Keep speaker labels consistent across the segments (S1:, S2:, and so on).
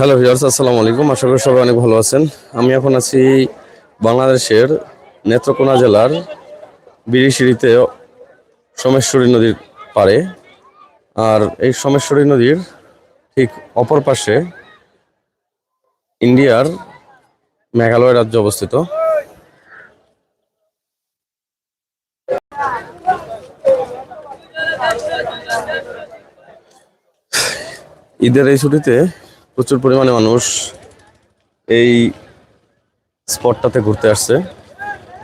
S1: Hello viewers আসসালামু আলাইকুম। আশা করি সবাই অনেক ভালো আছেন। আমি এখন আছি বাংলাদেশের নেত্রকোনা জেলার বিরিশিরিতে সোমেশ্বরী নদীর পাড়ে। আর এই সোমেশ্বরী নদীর ঠিক অপর পাশে ইন্ডিয়ার মেঘালয় রাজ্য অবস্থিত। ঈদের এই ছুটিতে প্রচুর পরিমাণে মানুষ এই স্পটটাতে ঘুরতে আসছে।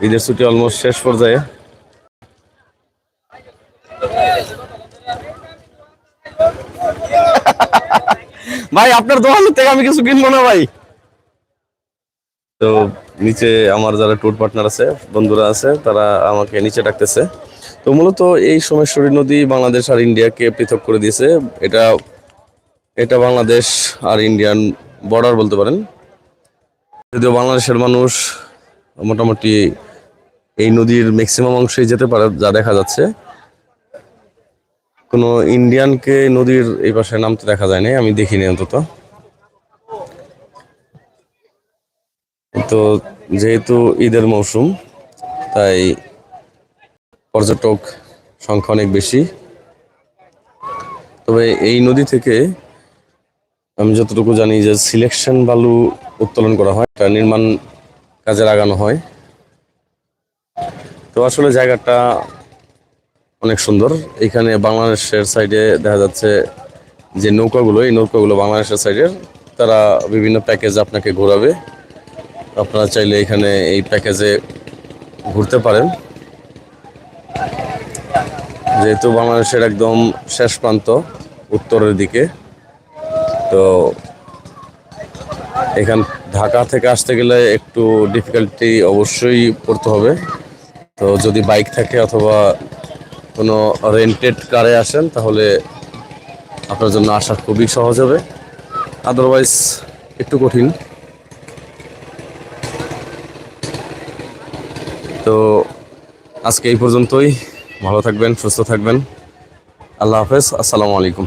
S1: ঈদের ছুটি অলমোস্ট শেষ পর্যায়ে। ভাই, আপনার দোকান থেকে আমি কিছু কিনবো না ভাই। তো নিচে আমার যারা ট্যুর পার্টনার আছে, বন্ধুরা আছে, তারা আমাকে নিচে ডাকতেছে। তো মূলত এই সোমেশ্বরী নদী বাংলাদেশ আর ইন্ডিয়াকে পৃথক করে দিয়েছে। এটা এটা বাংলাদেশ আর ইন্ডিয়ান বর্ডার বলতে পারেন। যদিও বাংলাদেশের মানুষ মোটামুটি এই নদীর ম্যাক্সিমাম অংশেই যেতে পারে, যা দেখা যাচ্ছে। কোনো ইন্ডিয়ানকে নদীর এই পাশে নামতে দেখা যায়নি আমি দেখিনি অন্তত। তো যেহেতু ঈদের মৌসুম, তাই পর্যটক সংখ্যা অনেক বেশি। তবে এই নদী থেকে আমি যতটুকু জানি যে সিলেকশন বালু উত্তোলন করা হয় এটা নির্মাণ কাজে লাগানো হয়। তো আসলে জায়গাটা অনেক সুন্দর। এখানে বাংলাদেশের সাইডে দেখা যাচ্ছে যে নৌকাগুলো, এই নৌকাগুলো বাংলাদেশের সাইডের তারা বিভিন্ন প্যাকেজ আপনাকে ঘোরাবে। আপনারা চাইলে এখানে এই প্যাকেজে ঘুরতে পারেন। যেহেতু বাংলাদেশের একদম শেষ প্রান্ত, উত্তরের দিকে। তো এখান ঢাকা থেকে আসতে গেলে একটু ডিফিকাল্টি অবশ্যই পড়তে হবে। তো যদি বাইক থাকে অথবা কোনো রেন্টেড কারে আসেন, তাহলে আপনার জন্য আসা খুবই সহজ হবে। আদারওয়াইজ একটু কঠিন। তো আজকে এই পর্যন্তই। ভালো থাকবেন, সুস্থ থাকবেন। আল্লাহ হাফেজ। আসসালামু আলাইকুম।